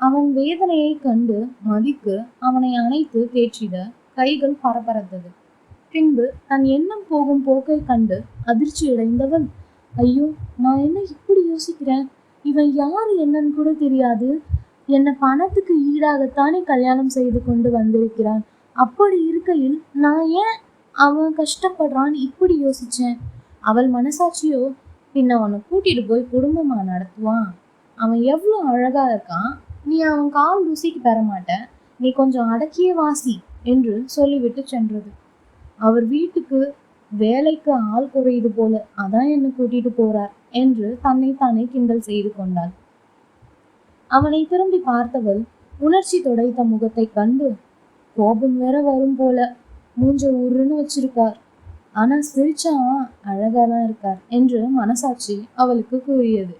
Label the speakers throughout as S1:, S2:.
S1: அவன் வேதனையை கண்டு மதிக்கு அவனை அணைத்து தேற்றிட கைகள் பரபரத்தது. பின்பு தன் எண்ணம் போகும் போக்கை கண்டு அதிர்ச்சி அடைந்தவள் ஐயோ நான் என்ன இப்படி யோசிக்கிறேன்? இவன் யாரு என்னன்னு கூட தெரியாது. என்னை பணத்துக்கு ஈடாகத்தானே கல்யாணம் செய்து கொண்டு வந்திருக்கிறான். அப்படி இருக்கையில் நான் ஏன் அவன் கஷ்டப்படுறான் இப்படி யோசிச்சேன்? அவள் மனசாட்சியோ பின்ன அவனை கூட்டிட்டு போய் குடும்பமா நடத்துவான்? அவன் எவ்வளோ அழகா இருக்கான். நீ அவன் கால் ருசிக்கு பெறமாட்ட நீ கொஞ்சம் அடக்கிய வாசி என்று சொல்லிவிட்டு சென்றது. அவர் வீட்டுக்கு வேலைக்கு ஆள் குறையுது போல அதான் என்ன கூட்டிட்டு போறார் என்று தன்னை தானே கிண்டல் செய்து கொண்டாள். அவனை திரும்பி பார்த்தவள் உணர்ச்சி துடைத்த முகத்தை கண்டு கோபம் வேற வரும் போல மூஞ்ச உருன்னு வச்சிருக்கார். ஆனா சிரிச்சா அழகா தான் இருக்கார் என்று மனசாட்சி அவளுக்கு கூறியது.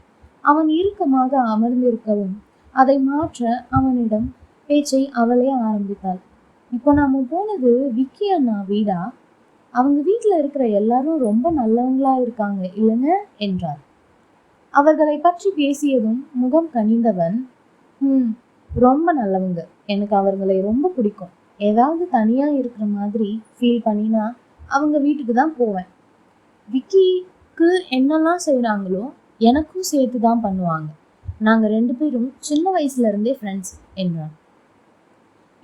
S1: அவன் இறுக்கமாக அமர்ந்திருக்கவும் அதை மாற்ற அவனிடம் பேச்சை அவளே ஆரம்பித்தாள். இப்போ நாம போனது விக்கி அண்ணா வீடா? அவங்க வீட்டில் இருக்கிற எல்லாரும் ரொம்ப நல்லவங்களா இருக்காங்க இல்லைங்க? என்றார் அவர்களை பற்றி பேசியதும் முகம் கனிந்தவன் ம் ரொம்ப நல்லவங்க. எனக்கு அவர்களை ரொம்ப பிடிக்கும். ஏதாவது தனியா இருக்கிற மாதிரி ஃபீல் பண்ணினா அவங்க வீட்டுக்கு தான் போவேன். விக்கிக்கு என்னெல்லாம் செய்கிறாங்களோ எனக்கும் சேர்த்து தான் பண்ணுவாங்க. நாங்கள் ரெண்டு பேரும் சின்ன வயசுல இருந்தே ஃப்ரெண்ட்ஸ் என்றான்.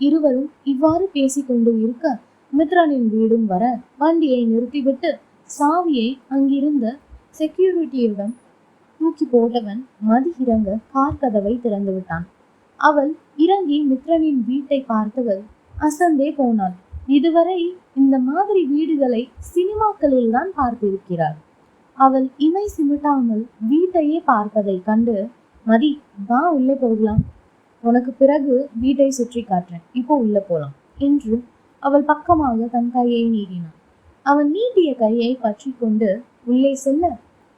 S1: இருவரும் இவ்வாறு பேசிக்கொண்டு இருக்க மித்ரனின் வீடும் வர வண்டியை நிறுத்திவிட்டு சாவியை அங்கிருந்த செக்யூரிட்டியிடம் தூக்கி போட்டவன் மதி இறங்க கார் கதவை திறந்து விட்டான். அவள் இறங்கி மித்ரனின் வீட்டை பார்த்தவள் அசந்தே போனாள். இதுவரை இந்த மாதிரி வீடுகளை சினிமாக்களில் தான் பார்த்திருக்கிறாள். அவள் இமை சிமிட்டாமல் வீட்டையே பார்ப்பதை கண்டு மதி வா உள்ளே போகலாம். உனக்கு பிறகு வீட்டை சுற்றி காட்டுறேன். இப்போ உள்ள போலாம். என்று அவள் பக்கமாக தன் கையை நீட்டினான். அவன் நீட்டிய கையை பற்றி கொண்டு உள்ளே செல்ல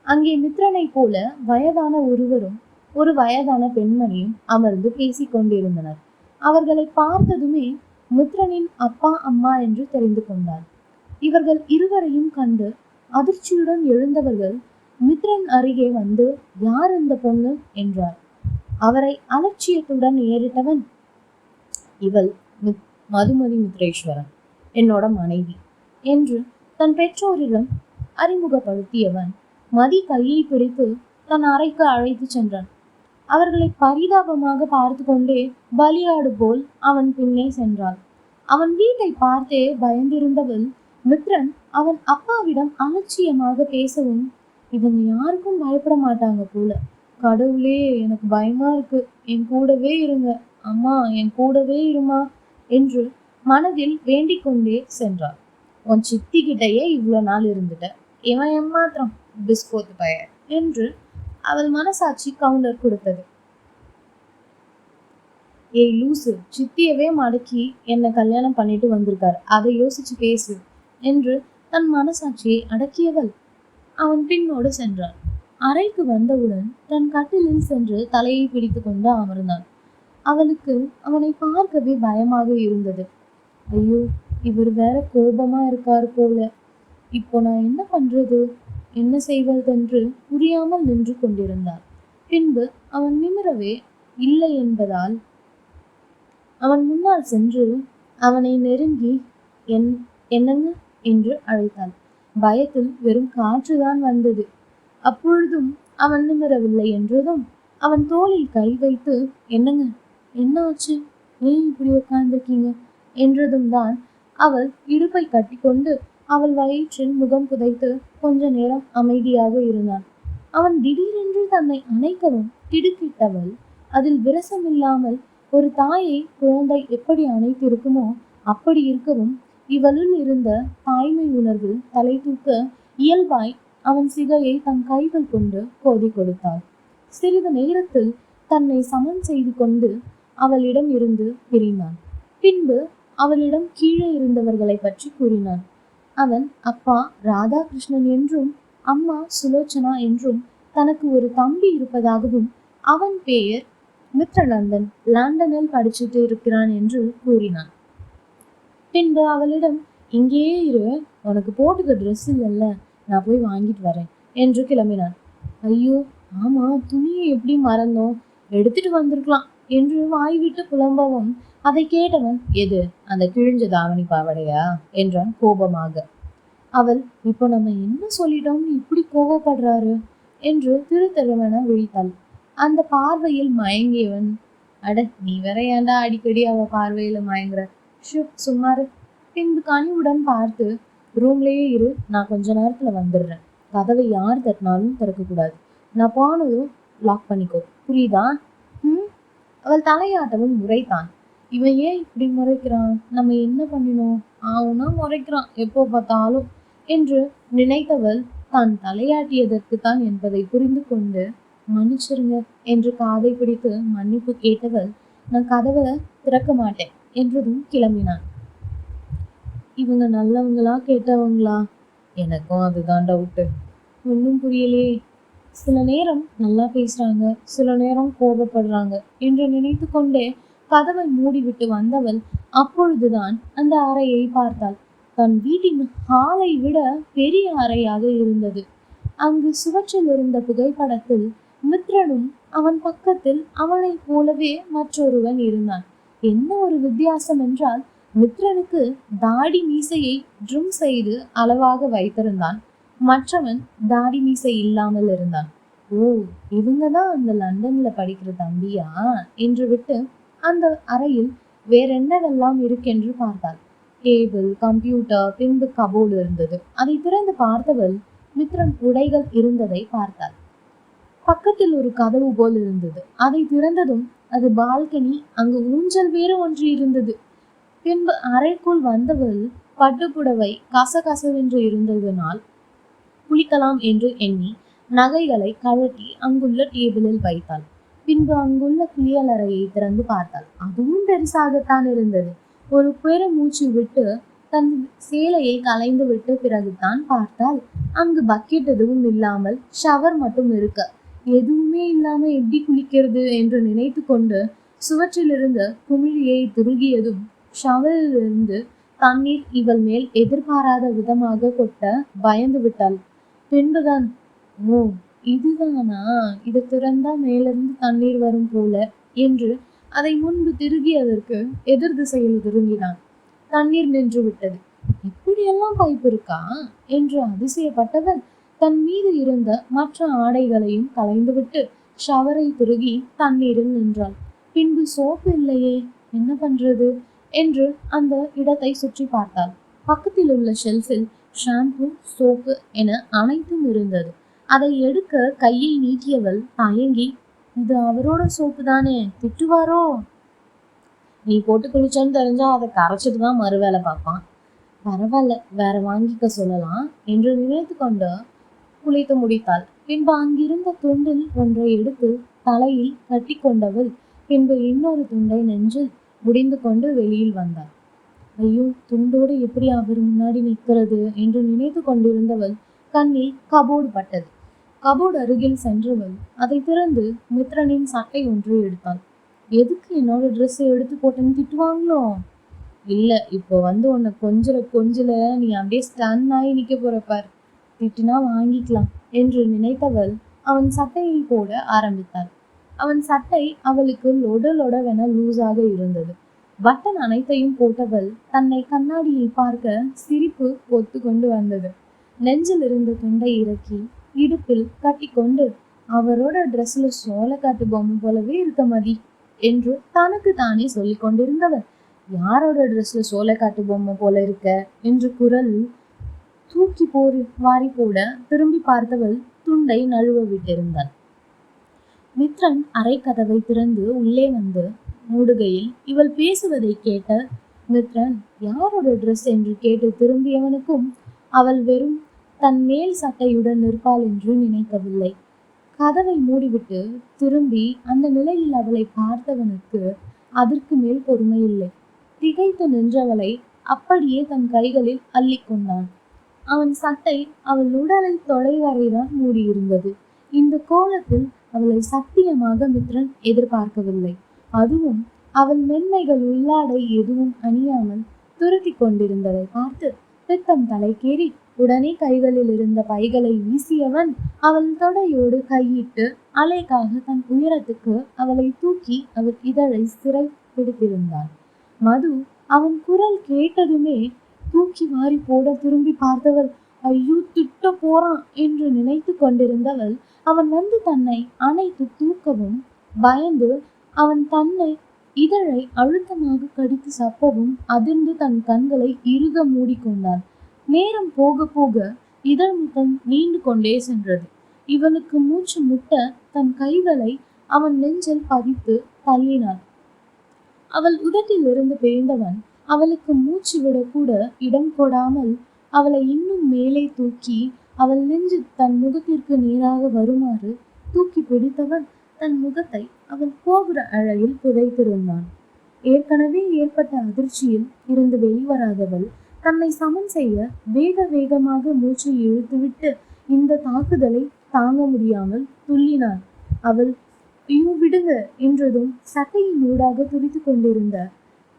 S1: அங்கே மித்ரனை போல வயதான ஒருவரும் ஒரு வயதான பெண்மணியும் அமர்ந்து பேசிக் கொண்டிருந்தனர். அவர்களை பார்த்ததுமே மித்ரனின் அப்பா அம்மா என்று தெரிந்து கொண்டார். இவர்கள் இருவரையும் கண்டு அதிர்ச்சியுடன் எழுந்தவர்கள் மித்ரன் அருகே வந்து யார் அந்த பொண்ணு? என்றார். அவரை அலட்சியத்துடன் ஏறிட்டவன் இவள் மித் மதுமதி மித்ரேஸ்வரன் என்னோட மனைவி என்று தன் பெற்றோரிடம் அறிமுகப்படுத்தியவன் மதி கையை பிடித்து தன் அறைக்கு அழைத்து சென்றான். அவர்களை பரிதாபமாக பார்த்து கொண்டே பலியாடு போல் அவன் பின்னே சென்றாள் அவன் வீட்டை பார்த்தே பயந்திருந்தவள் மித்ரன் அவன் அப்பாவிடம் அலட்சியமாக பேசவும் இவங்க யாருக்கும் பயப்பட மாட்டாங்க போல. கடவுளே எனக்கு பயமா இருக்கு. என் கூடவே இருங்க. அம்மா என் கூடவே இருமா என்று மனதில் வேண்டிக் கொண்டே சென்றாள் உன் சித்தி கிட்டயே இவ்வளோ நாள் இருந்துட்ட. இவன் ஏமாத்திரம் பிஸ்கோத்து பய என்று அவள் மனசாட்சி கவுண்டர் கொடுத்தது. ஏய் லூசு சித்தியவே மடக்கி என்னை கல்யாணம் பண்ணிட்டு வந்திருக்கார். அதை யோசிச்சு பேசு என்று தன் மனசாட்சியை அடக்கியவள் அவன் பின்னோடு சென்றான். அறைக்கு வந்தவுடன் தன் கட்டிலில் சென்று தலையை பிடித்து கொண்டு அமர்ந்தான். அவளுக்கு அவனை பார்க்கவே பயமாக இருந்தது. ஐயோ இவர் வேற கோபமா இருக்கார் போல. இப்போ நான் என்ன பண்றது? என்ன செய்வதென்று புரியாமல் நின்று கொண்டிருந்தார் பின்பு அவன் நிமிரவே இல்லை என்பதால் அவன் முன்னால் சென்று அவனை நெருங்கி என் என்னங்க? என்று அழைத்தாள் பயத்தில் வெறும் காற்றுதான் வந்தது. அப்பொழுதும் அவன் நிமிரவில்லை என்றதும் அவன் தோளில் கை வைத்து என்னங்க? என்ன ஆச்சு ஏன் இப்படி உட்கார்ந்துருக்கீங்க என்றதும் தான் அவள் இடுப்பை கட்டிக்கொண்டு அவள் வயிற்றில் முகம் புதைத்து கொஞ்ச நேரம் அமைதியாக இருந்தான். அவன் திடீரென்று தன்னை அணைக்கவும் திடுக்கிட்டவள் அதில் விரசமில்லாமல் ஒரு தாயை குழந்தை எப்படி அணைத்திருக்குமோ அப்படி இருக்கவும் இவளுள் இருந்த தாய்மை உணர்வு தலை தூக்க இயல்பாய் அவன் சிகையை தன் கைகள் கொண்டு கோதி கொடுத்தாள். சிறிது நேரத்தில் தன்னை சமன் செய்து கொண்டு அவளிடம் இருந்து பிரிந்தான் பின்பு அவளிடம் கீழே இருந்தவர்களை பற்றி கூறினான். அவன் அப்பா ராதாகிருஷ்ணன் என்றும் அம்மா சுலோச்சனா என்றும் தனக்கு ஒரு தம்பி இருப்பதாகவும் அவன் பெயர் மித்ரநந்தன் லண்டனில் படிச்சுட்டு இருக்கிறான் என்று கூறினான். பின்பு அவளிடம் இங்கேயே இரு உனக்கு போட்டுக்க ட்ரெஸ் இல்லைல்ல நான் போய் வாங்கிட்டு வரேன் என்று கிளம்பினான். ஐயோ ஆமா துணியை எப்படி மறந்தோம்? எடுத்துட்டு வந்திருக்கலாம் என்று வாய்விட்டு புலம்பவும் அதை கேட்டவன் எது அந்த கிழிஞ்ச தாவணி பாவடையா? என்றான் கோபமாக. அவள் இப்போ நம்ம என்ன சொல்லிட்டோம்னு இப்படி கோபப்படுறாரு என்று திருத்தருமன விழித்தாள். அந்த பார்வையில் மயங்கியவன் அட நீ வேற ஏன்டா அடிக்கடி அவ பார்வையில மயங்குற? ஷு சும்மாரு. பின்பு கனிவுடன் பார்த்து ரூம்லேயே இரு நான் கொஞ்ச நேரத்தில் வந்துடுறேன். கதவை யார் தட்டினாலும் திறக்கக்கூடாது. நான் போனதும் லாக் பண்ணிக்கோ. புரியுதா? ம். அவள் தலையாட்டவும் முறைத்தான். இவன் ஏன் இப்படி முறைக்கிறான்? நம்ம என்ன பண்ணினோம்? ஆவுனா முறைக்கிறான் எப்போ பார்த்தாலும் என்று நினைத்தவள் தான் தலையாட்டியதற்கு தான் என்பதை புரிந்து கொண்டு மன்னிச்சிருங்க என்று காதை பிடித்து மன்னிப்பு கேட்டவள் நான் கதவை திறக்க மாட்டேன். என்றதும் கிளம்பினான். இவங்க நல்லவங்களா கெட்டவங்களா? எனக்கும் அதுதான் டவுட்டு ஒன்றும் புரியலையே சில நேரம் நல்லா பேசுறாங்க சில நேரம் கோபப்படுறாங்க என்று நினைத்து கொண்டே கதவை மூடிவிட்டு வந்தவள் அப்பொழுதுதான் அந்த அறையை பார்த்தாள். தன் வீட்டின் ஹாலை விட பெரிய அறையாக இருந்தது. அங்கு சுவற்றில் இருந்த புகைப்படத்தில் மித்ரனும் அவன் பக்கத்தில் அவனைப் போலவே மற்றொருவன் இருந்தான். என்ன ஒரு வித்தியாசம் என்றால் மித்ரனுக்கு தாடி மீசையை ட்ரிம் செய்து அளவாக வைத்திருந்தான். மற்றவன் தாடி மீசை இல்லாமல் இருந்தான். ஓ இவங்க தான் அந்த லண்டன்ல படிக்கிற தம்பியா? என்று விட்டு அந்த அறையில் வேற என்னவெல்லாம் இருக்கென்று பார்த்தாள். டேபிள் கம்ப்யூட்டர் பின்பு கபோர்டு இருந்தது. அதை திறந்து பார்த்தவள் மித்ரன் உடைகள் இருந்ததை பார்த்தாள். பக்கத்தில் ஒரு கதவு போல் இருந்தது. அதை திறந்ததும் அது பால்கனி அங்கு ஊஞ்சல் வேறு ஒன்று இருந்தது. பின்பு அறைக்குள் வந்தவள் பட்டுப்புடவை கசகசவென்று இருந்ததனால் குளிக்கலாம் என்று எண்ணி நகைகளை கழட்டி அங்குள்ள டேபிளில் வைத்தாள். பின்பு அங்குள்ள குளியலறையை திறந்து பார்த்தாள். அதுவும் பெருசாகத்தான் இருந்தது. ஒரு பெருமூச்சு விட்டு தன் சேலையை கலைந்து விட்டு பிறகுதான் பார்த்தால் அங்கு பக்கெட் எதுவும் இல்லாமல் ஷவர் மட்டும் இருக்க எதுவுமே இல்லாம எப்படி குளிக்கிறது என்று நினைத்து கொண்டு சுவற்றிலிருந்த குமிழியை துருகியதும் ஷவரிலிருந்து தண்ணீர் இவள் மேல் எதிர்பாராத விதமாக கொட்ட பயந்து விட்டாள். பின்புதான் ஓ இதுதானா? இதை திறந்தா மேலிருந்து தண்ணீர் வரும் போல என்று அதை முன்பு திருகியதற்கு எதிர் திசையில் திரும்பினான். தண்ணீர் நின்று விட்டது. இப்படியெல்லாம் பைப் இருக்கா? என்று அதிசயப்பட்டவன் தன் மீது இருந்த மற்ற ஆடைகளையும் களைந்துவிட்டு ஷவரை திருகி தண்ணீரில் நின்றாள். பின்பு சோப்பு இல்லையே என்ன பண்றது? என்று அந்த இடத்தை சுற்றி பார்த்தாள். பக்கத்தில் உள்ள ஷெல்ஃபில் ஷாம்பு சோப்பு என அனைத்தும் இருந்தது. அதை எடுக்க கையை நீட்டியவள் தயங்கி இது அவரோட சோப்பு தானே திட்டுவாரோ? நீ போட்டு குளிச்சோன்னு தெரிஞ்சா அதை கரைச்சிட்டு தான் மறு வேலை பார்ப்பான். பரவாயில்ல வேற வாங்கிக்க சொல்லலாம் என்று நினைத்து கொண்டு குளித்து முடித்தாள். பின்பு அங்கிருந்த துண்டில் ஒன்றை எடுத்து தலையில் கட்டி கொண்டவள் பின்பு இன்னொரு துண்டை நெஞ்சில் முடிந்து கொண்டு வெளியில் வந்தாள். ஐயோ துண்டோடு எப்படி அவர் முன்னாடி நிற்கிறது? என்று நினைத்து கொண்டிருந்தவள் கண்ணில் கபோர்டு பட்டது. கபோர்டு அருகில் சென்றவள் அதை திறந்து மித்ரனின் சட்டை ஒன்று எடுத்தாள். எதுக்கு என்னோட ட்ரெஸ் எடுத்து போட்டேன்னு திட்டுவாங்களோ? இல்லை இப்போ வந்து உன்னை கொஞ்சல கொஞ்சல நீ அப்படியே ஸ்டன் ஆகி நிற்க போற பார். திட்டுனா வாங்கிக்கலாம் என்று நினைத்தவள் அவன் சட்டையை போட ஆரம்பித்தாள். அவன் சட்டை அவளுக்கு லொட லொடவென லூஸாக இருந்தது. பட்டன் அனைத்தையும் போட்டவள் தன்னை கண்ணாடியில் பார்க்க சிரிப்பு ஒத்து கொண்டு வந்தது. நெஞ்சில் இருந்த துண்டை இறக்கி இடுப்பில் கட்டிக்கொண்டு அவரோட ட்ரெஸ்ல சோளக்காட்டு பொம்மை போலவே இருக்க மதி என்று தனக்கு தானே சொல்லிக் கொண்டிருந்தவள் யாரோட ட்ரெஸ்ல சோளக்காட்டு பொம்மை போல இருக்க? என்று குரல் தூக்கி போரி வாரி போட திரும்பி பார்த்தவள் துண்டை நழுவ விட்டிருந்தாள். மித்ரன் அறை கதவை திறந்து உள்ளே வந்து மூடுகையில் இவள் பேசுவதை கேட்ட மித்ரன் யாரோட ட்ரெஸ் என்று கேட்டு திரும்பியவனுக்கும் அவள் வெறும் தன் மேல் சட்டையுடன் நிற்பாள் என்று நினைக்கவில்லை. கதவை மூடிவிட்டு திரும்பி அந்த நிலையில் அவளை பார்த்தவனுக்கு அதற்கு மேல் பொறுமையில்லை திகைத்து நின்றவளை அப்படியே தன் கைகளில் அள்ளிக்கொண்டான் அவன் சட்டை அவள் உடலை தொலைவரைதான் மூடியிருந்தது. இந்த கோலத்தில் அவளை சத்தியமாக மித்ரன் எதிர்பார்க்கவில்லை. அதுவும் அவள் மென்மைகள் உள்ளாடை எதுவும் அணியாமல் துருத்தி கொண்டிருந்ததை பார்த்து பித்தம் தலைக்கேறி உடனே கைகளில் இருந்த பைகளை வீசியவன் அவள் தொடையோடு கையிட்டு அலைக்காக தன் உயரத்துக்கு அவளை தூக்கி அவள் இதழை சிறை பிடித்திருந்தான். மது அவன் குரல் கேட்டதுமே தூக்கி வாரி போட திரும்பி பார்த்தவள் ஐயோ திட்ட போறான் என்று நினைத்து கொண்டிருந்தவள் அவன் வந்து தன்னை அணைத்து தூக்கவும் பயந்து அவன் தன்னை இதழை அழுத்தமாக கடித்து சப்பவும் அதிர்ந்து தன் கண்களை இறுக மூடிக்கொண்டான். நேரம் போக போக இதழ் முத்தம் நீண்டு கொண்டே சென்றது. இவளுக்கு மூச்சு முட்ட தன் கைகளை அவன் நெஞ்சில் பதித்து தள்ளினாள் அவள் உதட்டிலிருந்து பிரிந்தவன் அவளுக்கு மூச்சு விடக்கூட இடம் கொடாமல் அவளை இன்னும் மேலே தூக்கி அவள் நெஞ்சு தன் முகத்திற்கு நேராக வருமாறு தூக்கி பிடித்தவன் தன் முகத்தை அவள் கோபுர அழையில் புதைத்திருந்தான். ஏற்கனவே ஏற்பட்ட அதிர்ச்சியில் இருந்து வெளிவராதவள் தன்னை சமன் செய்ய வேக வேகமாக மூச்சை இழுத்துவிட்டு இந்த தாக்குதலை தாங்க முடியாமல் துள்ளினாள். அவள் ஐயோ விடுங்க என்றதும் சட்டையின் ஊடாக துடித்து கொண்டிருந்த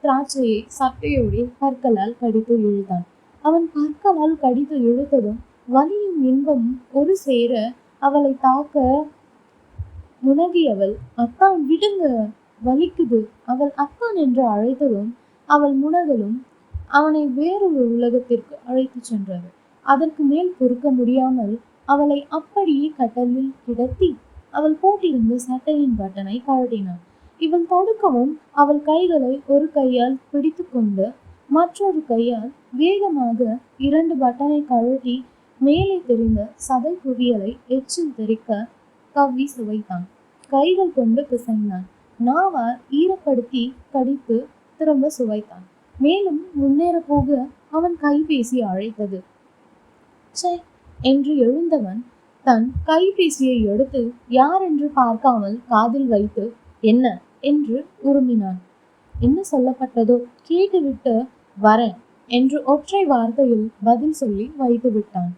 S1: திராட்சையை சட்டையோடு பற்களால் கடித்து இழுத்தான். அவன் பற்களால் கடித்து இழுத்ததும் வலியும் இன்பமும் ஒரு சேர அவளை தாக்க முனகியவள் அத்தான் விடுங்க வலிக்குது. அவள் அத்தான் என்று அழைத்ததும் அவள் முனகலும் அவனை வேறொரு உலகத்திற்கு அழைத்துச் சென்றது. அதற்கு மேல் பொறுக்க முடியாமல் அவளை அப்படியே கட்டலில் கிடத்தி அவள் போட்டிருந்த சட்டையின் பட்டனை கழட்டினான். இவள் தடுக்கவும் அவள் கைகளை ஒரு கையால் பிடித்து கொண்டு மற்றொரு கையால் வேகமாக இரண்டு பட்டனை கழட்டி மேலே தெரிந்த சதை குவியலை எச்சில் தெரிக்க கவ்வி சுவைத்தான். கைகள் கொண்டு பிசைந்தான். நாவால் ஈரப்படுத்தி கடித்து திரும்ப சுவைத்தான். மேலும் முன்னேற போக அவன் கைபேசி அழைத்தது. சே என்று எழுந்தவன் தன் கைபேசியை எடுத்து யார் என்று பார்க்காமல் காதில் வைத்து என்ன? என்று உருமினான். என்ன சொல்லப்பட்டதோ கேட்டுவிட்டு வரேன் என்று ஒற்றை வார்த்தையில் பதில் சொல்லி வைத்து விட்டான்.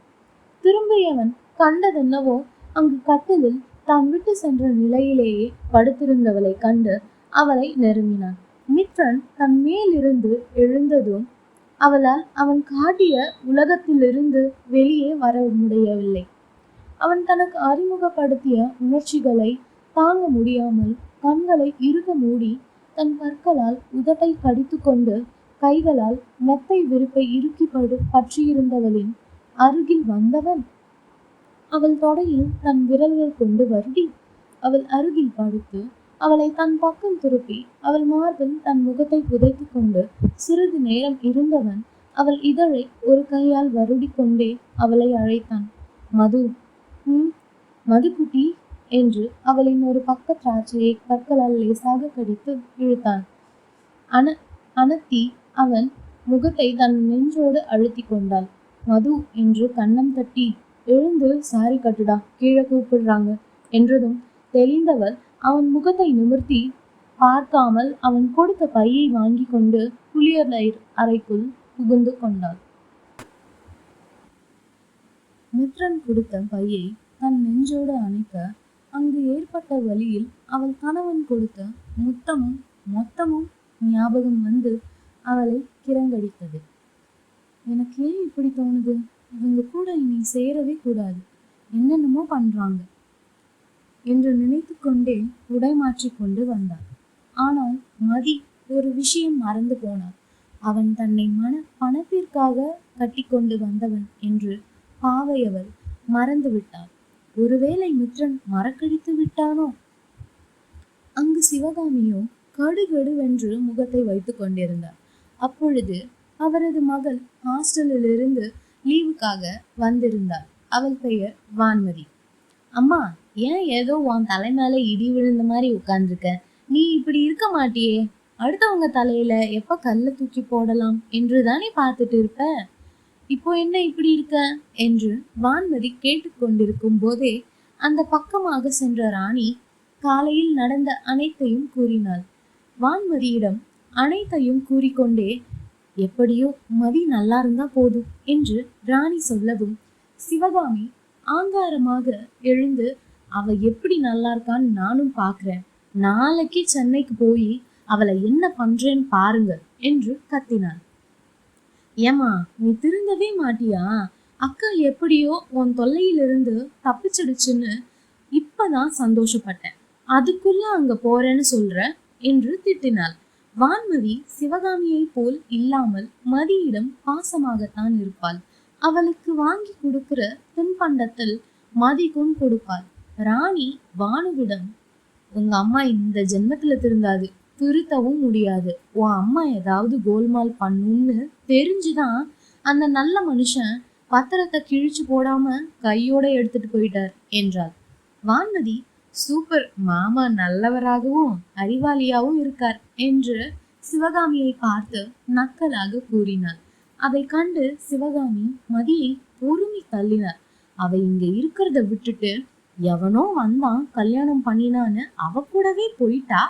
S1: திரும்பியவன் கண்டதென்னவோ அங்கு கட்டிலில் தான் விட்டு சென்ற நிலையிலேயே படுத்திருந்தவளை கண்டு அவளை நெருங்கினான். மித்ரன் தன் மேலிருந்து எழுந்ததும் அவளால் அவன் காட்டிய உலகத்திலிருந்து வெளியே வர முடியவில்லை. அவன் தனக்கு அறிமுகப்படுத்திய உணர்ச்சிகளை தாங்க முடியாமல் கண்களை இறுக மூடி தன் பற்களால் உதட்டை கடித்து கொண்டு கைகளால் மெத்தை விருப்பை இறுக்கி படு பற்றியிருந்தவளின் அருகில் வந்தவன்? அவள் தொடையில் தன் விரல்கள் கொண்டு வருடி. அவள் அருகில் படுத்து அவளை தன் பக்கம் திருப்பி அவள் மார்பில் தன் முகத்தை புதைத்து கொண்டு சிறிது நேரம் இருந்தவன் அவள் இதழை ஒரு கையால் வருடி கொண்டே அவளை அழைத்தான். மது. ம். மதுக்குட்டி என்று அவளின் ஒரு பக்க திராட்சையை பற்களால் லேசாக கடித்து இழுத்தான். அன அனத்தி அவன் முகத்தை தன் நெஞ்சோடு அழுத்தி கொண்டாள் மது என்று கன்னம் தட்டி எழுந்து சாரி கட்டுடா கீழே கூப்பிடுறாங்க என்றதும் தெளிந்தவள் அவன் முகத்தை நிமிர்த்தி பார்க்காமல் அவன் கொடுத்த பையை வாங்கி கொண்டு குளியல் அறைக்குள் புகுந்து கொண்டாள். மித்ரன் கொடுத்த பையை தன் நெஞ்சோடு அணைக்க அங்கு ஏற்பட்ட வழியில் அவள் கணவன் கொடுத்த முத்தமும் மொத்தமும் ஞாபகம் வந்து அவளை கிரங்கடித்தது. எனக்கு ஏன் இப்படி தோணுது? இவங்க கூட இனி சேரவே கூடாது. என்னென்னமோ பண்றாங்க என்று நினைத்து கொண்டே உடை மாற்றி கொண்டு வந்தாள் ஆனால் மதி ஒரு விஷயம் மறந்து போனாள். அவன் தன்னை மன பணத்திற்காக கட்டி கொண்டு வந்தவன் என்று பாவையவள் மறந்து விட்டாள். ஒருவேளை மித்ரன் மறக்கழித்து விட்டானோ? அங்கு சிவகாமியோ கடுகடுவென்று முகத்தை வைத்து கொண்டிருந்தார். அப்பொழுது அவரது மகள் ஹாஸ்டலிலிருந்து லீவுக்காக வந்திருந்தாள் அவள் பெயர் வான்மதி. அம்மா ஏன் ஏதோ உன் தலை மேல இடி விழுந்த மாதிரி உட்கார்ந்துருக்க? நீ இப்படி இருக்க மாட்டியே. அடுத்தவங்க தலையில எப்ப கல்ல தூக்கி போடலாம்? என்று தானே பார்த்துட்டு இருப்ப? இப்போ என்ன இப்படி இருக்க? என்று வான்மதி கேட்டுக்கொண்டிருக்கும் போதே அந்த பக்கமாக சென்ற ராணி காலையில் நடந்த அனைத்தையும் கூறினாள். வான்மதியிடம் அனைத்தையும் கூறிக்கொண்டே எப்படியோ மதி நல்லா இருந்தா போதும் என்று ராணி சொல்லவும் சிவகாமி ஆங்காரமாக எழுந்து அவ எப்படி நல்லா இருக்கான்னு நானும் பாக்குறேன். நாளைக்கு சென்னைக்கு போய் அவளை என்ன பண்றேன்னு பாருங்க என்று கத்தினாள். ஏமா நீ திருந்தவே மாட்டியா? அக்கா எப்படியோ உன் தொல்லையிலிருந்து தப்பிச்சிடுச்சுன்னு இப்பதான் சந்தோஷப்பட்டேன். அதுக்குள்ள அங்க போறேன்னு சொல்ற என்று திட்டினாள். வான்மதி சிவகாமியை போல் இல்லாமல் மதியிடம் பாசமாகத்தான் இருப்பாள். அவளுக்கு வாங்கி கொடுக்கிற தின்பண்டத்தில் மதிக்கும் கொடுப்பாள். ராணி வானுவிடம் உங்க அம்மா இந்த ஜென்மத்துல திருந்தாது. திருத்தவும் முடியாது. உன் அம்மா ஏதாவது கோல்மால் பண்ணுன்னு தெரிஞ்சுதான் அந்த நல்ல மனுஷன் பத்திரத்தை கிழிச்சு போடாம கையோட எடுத்துட்டு போயிட்டார் என்றாள். வான்மதி சூப்பர் மாமா நல்லவராகவும் அறிவாளியாகவும் இருக்கார் என்று சிவகாமியை பார்த்து நக்கலாக கூறினார் அதை கண்டு சிவகாமி மதியை பொறுமி தள்ளினார் அவ இங்க இருக்கிறத விட்டுட்டு எவனோ வந்தான் கல்யாணம் பண்ணினான்னு அவ கூடவே போயிட்டா?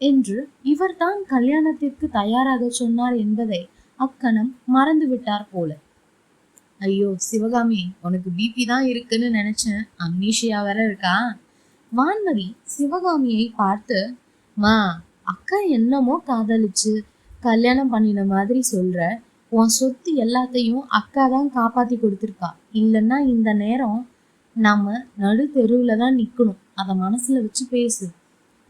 S1: என்று இவர்தான் கல்யாணத்திற்கு தயாராக சொன்னார் என்பதை அக்கணம் மறந்து விட்டார் போல. ஐயோ சிவகாமி உனக்கு பிபி தான் இருக்குன்னு நினைச்சேன். அம்னீஷியா வேற இருக்கா? வான்மதி சிவகாமியை பார்த்து மா அக்கா என்னமோ காதலிச்சு கல்யாணம் பண்ணின மாதிரி சொல்ற. உன் சொத்து எல்லாத்தையும் அக்கா தான் காப்பாத்தி கொடுத்துருக்கா. இல்லைன்னா இந்த நேரம் நம்ம நடு தெருவில் தான் நிக்கணும். அதை மனசுல வச்சு பேசு.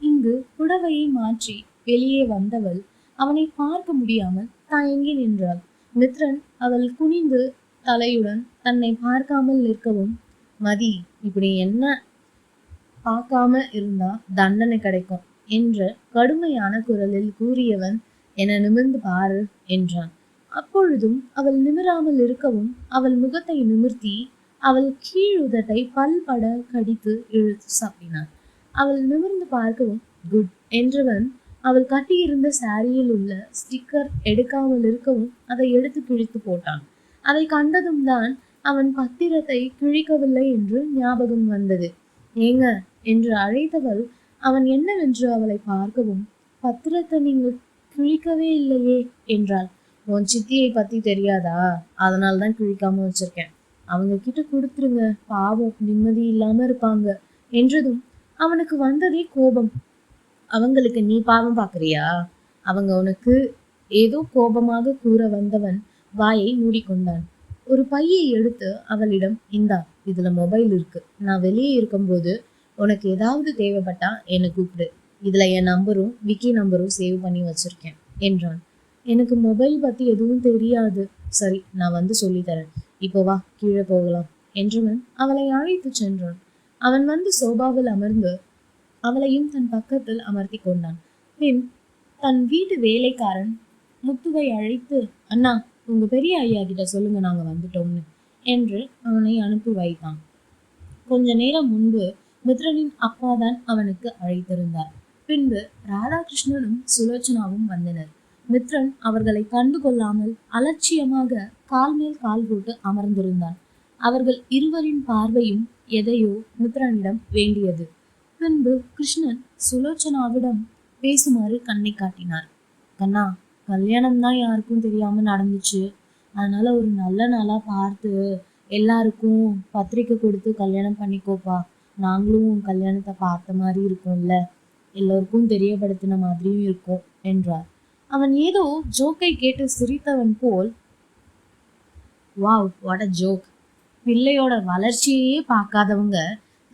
S1: இங்கு புடவையை மாற்றி வெளியே வந்தவள் அவனை பார்க்க முடியாமல் தயங்கி நின்றாள். மித்ரன் அவள் குனிந்து தலையுடன் தன்னை பார்க்காமல் நிற்கவும் மதி இப்படி என்ன? பார்க்காம இருந்தா தண்டனை கிடைக்கும் என்ற கடுமையான குரலில் கூறியவன் என நிமிர்ந்து பாரு என்றான். அப்பொழுதும் அவள் நிமிராமல் இருக்கவும் அவள் முகத்தை நிமிர்த்தி அவள் கீழுதட்டை பல்பட கடித்து இழுத்து சாப்பினான் அவள் நிமிர்ந்து பார்க்கவும் குட் என்றவன் அவள் கட்டியிருந்த சாரியில் உள்ள ஸ்டிக்கர் எடுக்காமல் இருக்கவும் அதை எடுத்து கிழித்து போட்டான். அதை கண்டதும் தான் அவன் பத்திரத்தை கிழிக்கவில்லை என்று ஞாபகம் வந்தது. ஏங்க என்று அழைத்தவள் அவன் என்னவென்று அவளை பார்க்கவும் பத்திரத்தை நீங்கள் கிழிக்கவே இல்லையே என்றாள். உன் சித்தியை பத்தி தெரியாதா? அதனால தான் கிழிக்காம வச்சிருக்கேன். அவங்க கிட்ட கொடுத்துருங்க. பாவம் நிம்மதி இல்லாம இருப்பாங்க என்றதும் அவனுக்கு வந்ததே கோபம். அவங்களுக்கு நீ பாவம் பார்க்குறியா? அவங்க உனக்கு ஏதோ கோபமாக கூற வந்தவன் வாயை மூடிக்கொண்டான். ஒரு பையை எடுத்து அவளிடம் இந்தா இதுல மொபைல் இருக்கு. நான் வெளியே இருக்கும்போது உனக்கு ஏதாவது தேவைப்பட்டா என்னை கூப்பிடு. இதுல என் நம்பரும் விக்கி நம்பரும் சேவ் பண்ணி வச்சிருக்கேன் என்றான். எனக்கு மொபைல் பத்தி எதுவும் தெரியாது. சரி நான் வந்து சொல்லித்தரேன். இப்போ வா கீழே போகலாம் என்றவன் அவளை அழைத்து சென்றான். அவன் வந்து சோபாவில் அமர்ந்து அவளையும் தன் பக்கத்தில் அமர்த்தி கொண்டான். பின் தன் வீட்டு வேலைக்காரன் முத்துவை அழைத்து அண்ணா உங்க பெரிய ஐயா கிட்ட சொல்லுங்க நாங்க வந்துட்டோம்னு என்று அவனை அனுப்பி வைத்தான். கொஞ்ச நேரம் முன்பு மித்ரனின் அப்பா தான் அவனுக்கு அழைத்திருந்தார். பின்பு ராதாகிருஷ்ணனும் சுலோச்சனாவும் வந்தனர். மித்ரன் அவர்களை கண்டு கொள்ளாமல் அலட்சியமாக கால் மேல் கால் போட்டு அமர்ந்திருந்தான். அவர்கள் இருவரின் பார்வையும் எதையோ மித்ரனிடம் வேண்டியது. பின்பு கிருஷ்ணன் சுலோச்சனாவிடம் பேசுமாறு கண்ணை காட்டினார். கண்ணா கல்யாணம் தான் யாருக்கும் தெரியாம நடந்துச்சு. அதனால ஒரு நல்ல நாளா பார்த்து எல்லாருக்கும் பத்திரிக்கை கொடுத்து கல்யாணம் பண்ணிக்கோப்பா. நாங்களும் உன் கல்யாணத்தை பார்த்த மாதிரி இருக்கும்ல. எல்லோருக்கும் தெரியப்படுத்தின மாதிரியும் இருக்கும் என்றார். அவன் ஏதோ ஜோக்கை கேட்டு சிரித்தவன் போல் வாவ் வாட் அ ஜோக்! பிள்ளையோட வளர்ச்சியையே பார்க்காதவங்க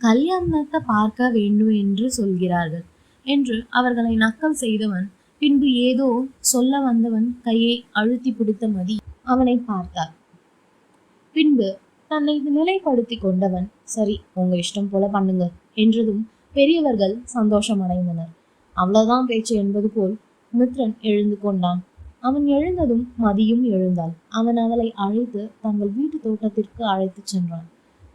S1: கல்யாணத்தை பார்க்க வேண்டும் என்று சொல்கிறார்கள் என்று அவர்களை நக்கல் செய்தவன் பின்பு ஏதோ சொல்ல வந்தவன் கையை அழுத்தி பிடித்த மதி அவனை பார்த்தார் பின்பு தன்னை நிலைப்படுத்தி கொண்டவன் சரி உங்க இஷ்டம் போல பண்ணுங்க என்றதும் பெரியவர்கள் சந்தோஷம் அடைந்தனர் அவ்வளவுதான் பேச்சு என்பது போல் மித்ரன் எழுந்து கொண்டான். அவன் எழுந்ததும் மதியும் எழுந்தாள் அவன் அவளை அழைத்து தங்கள் வீட்டு தோட்டத்திற்கு அழைத்துச் சென்றான்.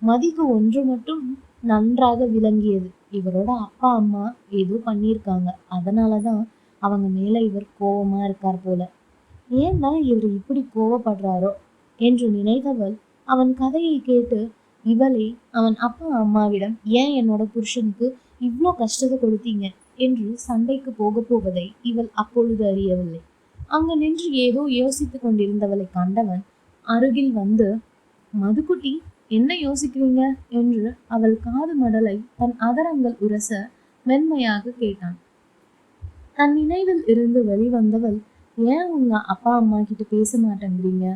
S1: மதிக்கு ஒன்று மட்டும் நன்றாக விளங்கியது. இவரோட அப்பா அம்மா ஏதோ பண்ணியிருக்காங்க. அதனாலதான் அவங்க மேல இவர் கோபமா இருக்கார் போல. ஏன் தான் இவர் இப்படி கோவப்படுறாரோ என்று நினைத்தவள் அவன் கதையை கேட்டு இவளை அவன் அப்பா அம்மாவிடம் ஏன் என்னோட புருஷனுக்கு இவ்வளோ கஷ்டத்தை கொடுத்தீங்க? என்று சண்டைக்கு போக போவதை இவள் அப்பொழுது அறியவில்லை. அங்கு நின்று ஏதோ யோசித்துக் கொண்டிருந்தவளை கண்டவன் அருகில் வந்து மதுக்குட்டி என்ன யோசிக்கிறீங்க? என்று அவள் காது மடலை தன் அதரங்கள் உரச மென்மையாக கேட்டான். தன் நினைவில் இருந்து வெளிவந்தவள் ஏன் உங்க அப்பா அம்மா கிட்ட பேச மாட்டேங்கிறீங்க?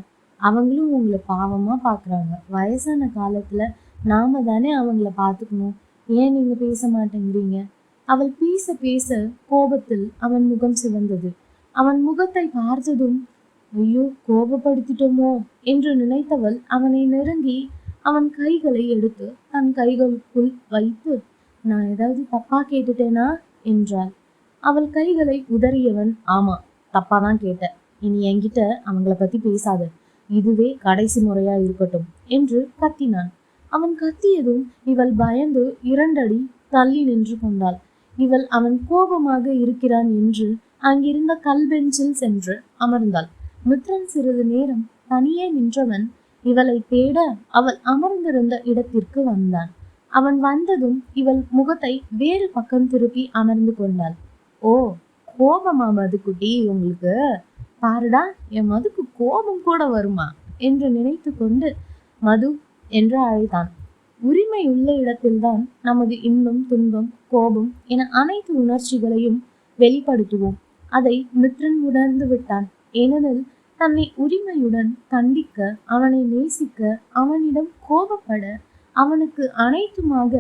S1: அவங்களும் உங்களை பாவமா பாக்குறாங்க. வயசான காலத்துல நாம தானே அவங்கள பார்த்துக்கணும் ஏன் நீங்க பேச மாட்டேங்கிறீங்க? அவள் பேச பேச கோபத்தில் அவன் முகம் சிவந்தது. அவன் முகத்தை பார்த்ததும் ஐயோ கோபப்படுத்திட்டோமோ? என்று நினைத்தவள் அவனை நெருங்கி அவன் கைகளை எடுத்து தன் கைகளுக்குள் வைத்து நான் ஏதாவது தப்பா கேட்டுட்டேனா? என்றாள். அவள் கைகளை உதறியவன் ஆமா தப்பா தான் கேட்ட இனி என்கிட்ட அவங்கள பத்தி பேசாத. இதுவே கடைசி முறையா இருக்கட்டும் என்று கத்தினான். அவன் கத்தியதும் இவள் பயந்து இரண்டடி தள்ளி நின்று கொண்டாள். இவள் அவன் கோபமாக இருக்கிறான் என்று அங்கிருந்த கல்பெஞ்சில் சென்று அமர்ந்தாள். மித்ரன் சிறிது நேரம் தனியே நின்றவன் இவளை தேட அவள் அமர்ந்திருந்த இடத்திற்கு வந்தான். அவன் வந்ததும் இவள் முகத்தை வேறு பக்கம் திருப்பி அமர்ந்து கொண்டாள். ஓ கோபமா மதுக்குட்டி உங்களுக்கு? பாருடா என் மதுக்கு கோபம் கூட வருமா? என்று நினைத்து கொண்டு மது என்று அழைத்தான். உரிமை உள்ள இடத்தில்தான் நமது இன்பம் துன்பம் கோபம் என அனைத்து உணர்ச்சிகளையும் வெளிப்படுத்துவோம். அதை மித்ரன் உணர்ந்து விட்டான். ஏனெனில் தன்னை உரிமையுடன் தண்டிக்க அவனை நேசிக்க அவனிடம் கோபப்பட அவனுக்கு அனைத்துமாக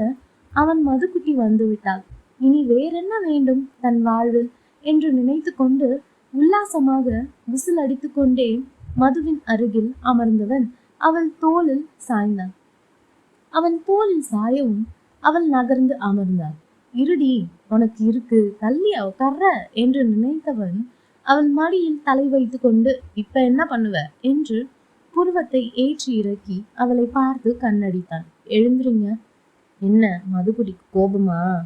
S1: அவன் மதுக்குட்டி வந்துவிட்டாள் இனி வேறென்ன வேண்டும் தன் வாழ்வில் என்று நினைத்து கொண்டு உல்லாசமாக விசில் அடித்துக்கொண்டே மதுவின் அருகில் அமர்ந்தவன் அவள் தோளில் சாய்ந்தான். அவன் தோளில் சாயவும் அவள் நகர்ந்து அமர்ந்தாள். இருடி உனக்கு இருக்கு தள்ளியா உட்கார்ற? என்று நினைத்தவன் அவள் மடியில் தலை வைத்து கொண்டு இப்ப என்ன பண்ணுவ? என்று புருவத்தை ஏற்றி இறக்கி அவளை பார்த்து கண்ணடித்தான். எழுந்துருங்க. என்ன மதுகுடிக்கு கோபமா?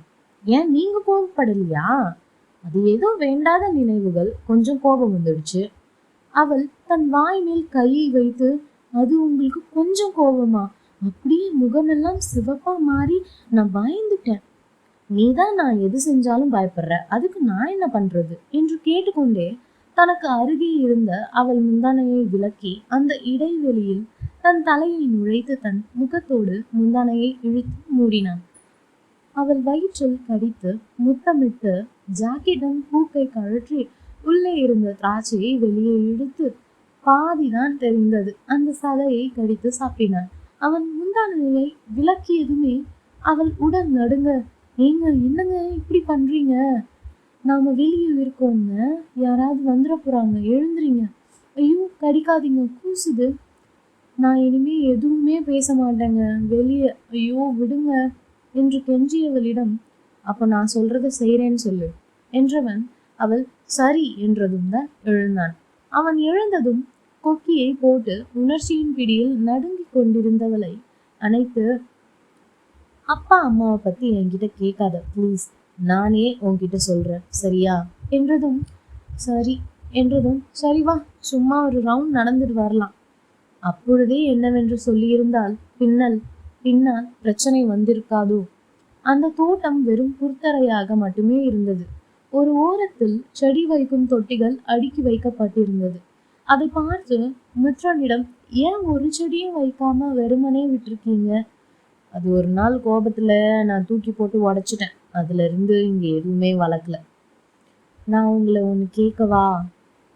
S1: ஏன் நீங்க கோபப்படலையா? அது ஏதோ வேண்டாத நினைவுகள். கொஞ்சம் கோபம் வந்துடுச்சு. அவள் தன் வாய் மேல் கையை வைத்து அது உங்களுக்கு கொஞ்சம் கோபமா? அப்படியே முகமெல்லாம் சிவப்பா மாறி நான் பயந்துட்டேன். நீதான் நான் எது செஞ்சாலும் பயப்படுற. அதுக்கு நான் என்ன பண்றது? என்று கேட்டுக்கொண்டே தனக்கு அருகே இருந்த அவள் முந்தானையை விலக்கி அந்த இடைவெளியில் தன் தலையை நுழைத்து தன் முகத்தோடு முந்தானையை இழுத்து மூடினான். அவள் வயிற்றில் கடித்து முத்தமிட்டு ஜாக்கெட்டும் பூக்கை கழற்றி உள்ளே இருந்த திராட்சையை வெளியே இழுத்து பாதிதான் தெரிந்தது. அந்த சதையை கடித்து சாப்பினான். அவன் முந்தானையை விலக்கியதுமே அவள் உடல் நடுங்க ஏங்க என்னங்க இப்படி பண்றீங்க? நாம வெளியே இருக்கோங்க யாராவது வந்துட போறாங்க எழுந்துறீங்க. ஐயோ கடிக்காதீங்க கூசுது. நான் இனிமே எதுவுமே பேச மாட்டேங்க வெளியே. ஐயோ விடுங்க என்று கெஞ்சியவளிடம் அப்ப நான் சொல்றத செய்கிறேன்னு சொல்லு என்றவன் அவள் சரி என்றதும் தான் எழுந்தான். அவன் எழுந்ததும் கொக்கியை போட்டு உணர்ச்சியின் பிடியில் நடுங்கிக் கொண்டிருந்தவளை அனைத்து அப்பா அம்மாவை பத்தி என்கிட்ட கேட்காத ப்ளீஸ் நானே உன்கிட்ட சொல்றேன் சரியா? என்றதும் சரி என்றதும் சரி வா சும்மா ஒரு ரவுண்ட் நடந்துட்டு வரலாம். அப்பொழுதே என்னவென்று சொல்லியிருந்தால் பின்னல் பின்னால் பிரச்சனை வந்திருக்காதோ? அந்த தோட்டம் வெறும் புர்த்தரையாக மட்டுமே இருந்தது. ஒரு ஓரத்தில் செடி வைக்கும் தொட்டிகள் அடுக்கி வைக்கப்பட்டிருந்தது. அதை பார்த்து மித்ரனிடம் ஏன் ஒரு செடியும் வைக்காம வெறுமனே விட்டிருக்கீங்க? அது ஒரு நாள் கோபத்தில் நான் தூக்கி போட்டு உடைச்சிட்டேன். அதுலேருந்து இங்கே எதுவுமே வளர்க்கல. நான் உங்களை ஒன்று கேட்கவா?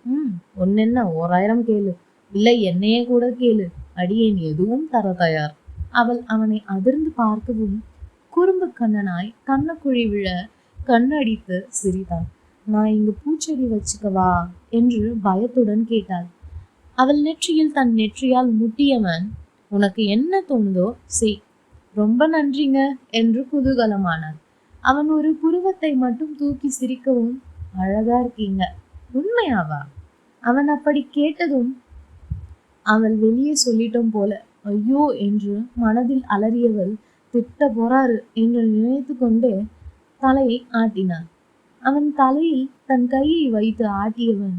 S1: ம் ஒன்று என்ன? ஓராயிரம் கேளு. இல்லை என்னையே கூட கேளு. அடியேன் எதுவும் தர தயார். அவள் அவனை அதிர்ந்து பார்க்கவும் குறும்பு கண்ணனாய் கண்ணக்குழி விழ கண்ணடித்து சிரித்தான் நான் இங்கு பூச்செடி வச்சுக்கவா? என்று பயத்துடன் கேட்டாள். அவள் நெற்றியில் தன் நெற்றியால் முட்டியவன் உனக்கு என்ன தோணுதோ செய். ரொம்ப நன்றிங்க என்று குதூகலமானான் அவன் ஒரு புருவத்தை மட்டும் தூக்கி சிரிக்கவும் அழகா இருக்கீங்க. உண்மையாவா? அவன் அப்படி கேட்டதும் அவள் வெளியே சொல்லிட்டோம் போல. ஐயோ என்று மனதில் அலறியவள் திட்ட போறாரு என்று நினைத்து கொண்டே தலையை ஆட்டினான். அவன் தலையில் தன் கையை வைத்து ஆட்டியவன்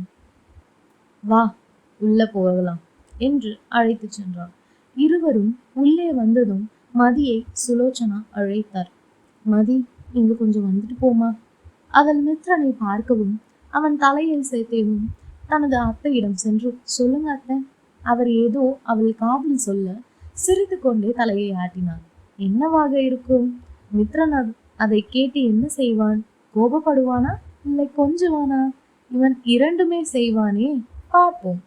S1: வா உள்ள போகலாம் என்று அழைத்து சென்றான். இருவரும் உள்ளே வந்ததும் மதியை சுலோச்சனா அழைத்தார். மதி இங்கு கொஞ்சம் வந்துட்டு போமா அவள் மித்ரனை பார்க்கவும் அவன் தலையில் சேர்த்தேவும் தனது அத்தையிடம் சென்று சொல்லுங்க அத்தை. அவர் ஏதோ அவள் காதில் சொல்ல சிரித்து கொண்டே தலையை ஆட்டினான். என்னவாக இருக்கும்? மித்ரன் அதை கேட்டு என்ன செய்வான்? கோபப்படுவானா? இல்லை கொஞ்சுவானா? இவன் இரண்டுமே செய்வானே? பார்ப்போம்.